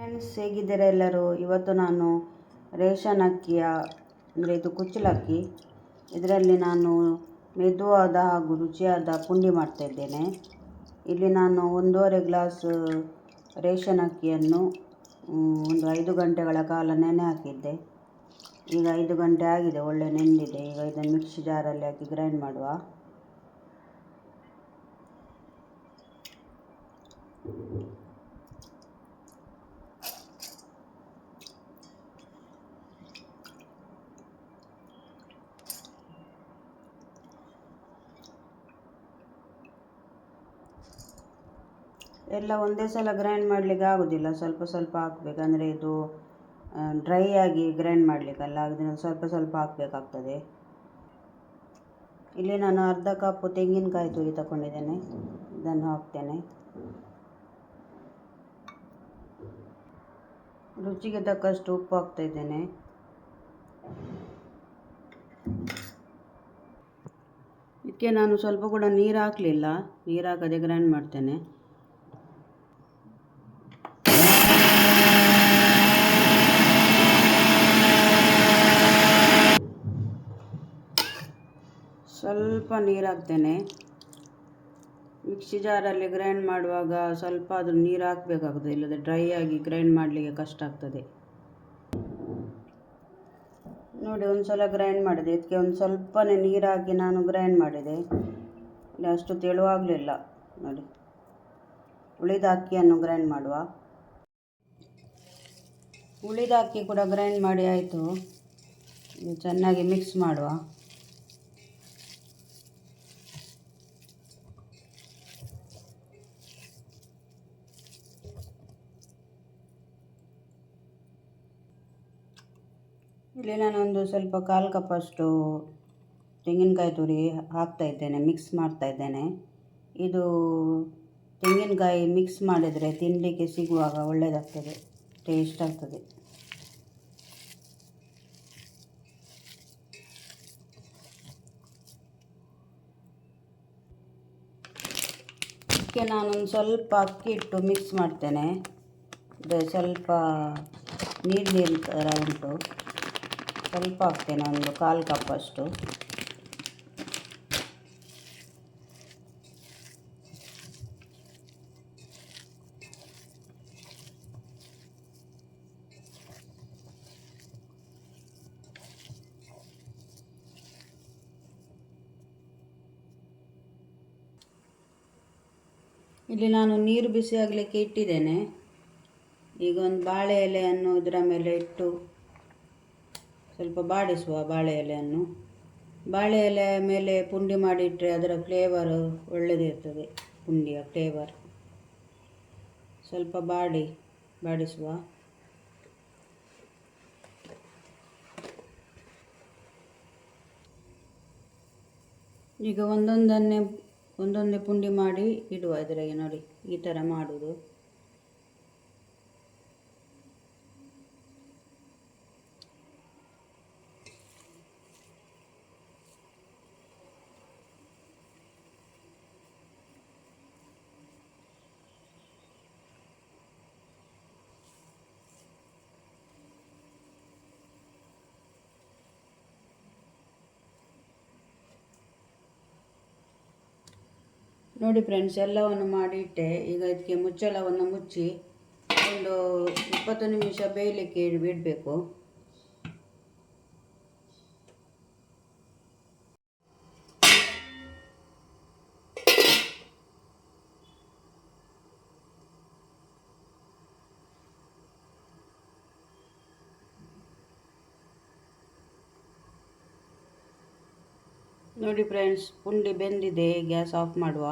Friends ಹೇಗಿದ್ದೀರ ಎಲ್ಲರೂ? ಇವತ್ತು ನಾನು ರೇಷನ್ ಅಕ್ಕಿಯ ಅಂದರೆ ಇದು ಕುಚ್ಚಲಕ್ಕಿ ಇದರಲ್ಲಿ ನಾನು ಮೆದುವಾದ ಹಾಗೂ ರುಚಿಯಾದ ಪುಂಡಿ ಮಾಡ್ತಾ ಇದ್ದೇನೆ. ಇಲ್ಲಿ ನಾನು ಒಂದೂವರೆ ಗ್ಲಾಸ್ ರೇಷನ್ ಅಕ್ಕಿಯನ್ನು ಒಂದು ಐದು ಗಂಟೆಗಳ ಕಾಲ ನೆನೆ ಹಾಕಿದ್ದೆ. ಈಗ ಐದು ಗಂಟೆ ಆಗಿದೆ, ಒಳ್ಳೆ ನೆಂದಿದೆ. ಈಗ ಇದನ್ನು ಮಿಕ್ಸಿ ಜಾರಲ್ಲಿ ಹಾಕಿ ಗ್ರೈಂಡ್ ಮಾಡುವ. ಎಲ್ಲ ಒಂದೇ ಸಲ ಗ್ರೈಂಡ್ ಮಾಡಲಿಕ್ಕೆ ಆಗೋದಿಲ್ಲ. ಸ್ವಲ್ಪ ಸ್ವಲ್ಪ ಹಾಕ್ಬೇಕು. ಅಂದರೆ ಇದು ಡ್ರೈ ಆಗಿ ಗ್ರೈಂಡ್ ಮಾಡಲಿಕ್ಕಲ್ಲ. ಅದನ್ನು ಸ್ವಲ್ಪ ಸ್ವಲ್ಪ ಹಾಕಬೇಕಾಗ್ತದೆ. ಇಲ್ಲಿ ನಾನು ಅರ್ಧ ಕಪ್ ತೆಂಗಿನಕಾಯಿ ತುರಿ ತಗೊಂಡಿದ್ದೇನೆ. ಇದನ್ನು ಹಾಕ್ತೇನೆ. ರುಚಿಗೆ ತಕ್ಕಷ್ಟು ಉಪ್ಪು ಹಾಕ್ತಾ ಇದ್ದೇನೆ. ಇದಕ್ಕೆ ನಾನು ಸ್ವಲ್ಪ ಕೂಡ ನೀರು ಹಾಕಲಿಲ್ಲ. ನೀರು ಹಾಕದೆ ಗ್ರೈಂಡ್ ಮಾಡ್ತೇನೆ. ಸ್ವಲ್ಪ ನೀರು ಹಾಕ್ತೇನೆ ಮಿಕ್ಸಿ ಜಾರಲ್ಲಿ ಗ್ರೈಂಡ್ ಮಾಡುವಾಗ ಸ್ವಲ್ಪ ಅದು ನೀರು ಹಾಕಬೇಕಾಗ್ತದೆ ಇಲ್ಲದೆ ಡ್ರೈ ಆಗಿ ಗ್ರೈಂಡ್ ಮಾಡಲಿಕ್ಕೆ ಕಷ್ಟ ಆಗ್ತದೆ. ನೋಡಿ ಒಂದು ಸಲ ಗ್ರೈಂಡ್ ಮಾಡಿದೆ. ಇದಕ್ಕೆ ಒಂದು ಸ್ವಲ್ಪನೇ ನೀರು ಹಾಕಿ ನಾನು ಗ್ರೈಂಡ್ ಮಾಡಿದೆ. ಇಲ್ಲಿ, ಅಷ್ಟು ತೆಳುವಾಗಲಿಲ್ಲ. ನೋಡಿ, ಉಳಿದ ಅಕ್ಕಿಯನ್ನು ಗ್ರೈಂಡ್ ಮಾಡುವ. ಉಳಿದ ಅಕ್ಕಿ ಕೂಡ ಗ್ರೈಂಡ್ ಮಾಡಿ ಆಯಿತು. ಚೆನ್ನಾಗಿ ಮಿಕ್ಸ್ ಮಾಡುವ. ಇಲ್ಲಿ ನಾನೊಂದು ಸ್ವಲ್ಪ ಕಾಲು ಕಪ್ಪಷ್ಟು ತೆಂಗಿನಕಾಯಿ ತುರಿ ಹಾಕ್ತಾ ಇದ್ದೇನೆ ಮಿಕ್ಸ್ ಮಾಡ್ತಾ ಇದ್ದೇನೆ. ಇದು ತೆಂಗಿನಕಾಯಿ ಮಿಕ್ಸ್ ಮಾಡಿದರೆ ತಿನ್ನಲಿಕ್ಕೆ ಸಿಗುವಾಗ ಒಳ್ಳೆಯದಾಗ್ತದೆ ಟೇಸ್ಟ್ ಆಗ್ತದೆ. ಇದಕ್ಕೆ ನಾನೊಂದು ಸ್ವಲ್ಪ ಅಕ್ಕಿ ಇಟ್ಟು ಮಿಕ್ಸ್ ಮಾಡ್ತೇನೆ. ಸ್ವಲ್ಪ ನೀರು ನೀರು ಥರ ಉಂಟು. ಸ್ವಲ್ಪ ಹಾಕ್ತೇನೆ ಒಂದು ಕಾಲು ಕಪ್ಪಷ್ಟು ಇಲ್ಲಿ ನಾನು ನೀರು ಬಿಸಿ ಆಗಲಿಕ್ಕೆ ಇಟ್ಟಿದ್ದೇನೆ. ಈಗ ಒಂದು ಬಾಳೆ ಎಲೆಯನ್ನು ಇದರ ಮೇಲೆ ಇಟ್ಟು ಸ್ವಲ್ಪ ಬಾಡಿಸುವ ಬಾಳೆ ಎಲೆಯನ್ನು. ಬಾಳೆ ಎಲೆ ಮೇಲೆ ಪುಂಡಿ ಮಾಡಿಟ್ಟರೆ ಅದರ ಫ್ಲೇವರ್ ಒಳ್ಳೆಯದಿರ್ತದೆ ಪುಂಡಿಯ ಫ್ಲೇವರ್ ಸ್ವಲ್ಪ ಬಾಡಿ, ಬಾಡಿಸುವ. ಈಗ ಒಂದೊಂದನ್ನೇ, ಒಂದೊಂದೇ ಪುಂಡಿ ಮಾಡಿ ಇಡುವ ಇದರಾಗೆ ನೋಡಿ, ಈ ಥರ ಮಾಡುವುದು. ನೋಡಿ ಫ್ರೆಂಡ್ಸ್ ಎಲ್ಲವನ್ನು ಮಾಡಿಟ್ಟೆ. ಈಗ ಇದಕ್ಕೆ ಮುಚ್ಚಳವನ್ನು ಮುಚ್ಚಿ ಒಂದು ಇಪ್ಪತ್ತು ನಿಮಿಷ ಬೇಯಲಿಕ್ಕೆ ಬಿಡಬೇಕು ನೋಡಿ ಫ್ರೆಂಡ್ಸ್ ಪುಂಡಿ ಬೆಂದಿದೆ ಗ್ಯಾಸ್ ಆಫ್ ಮಾಡುವ.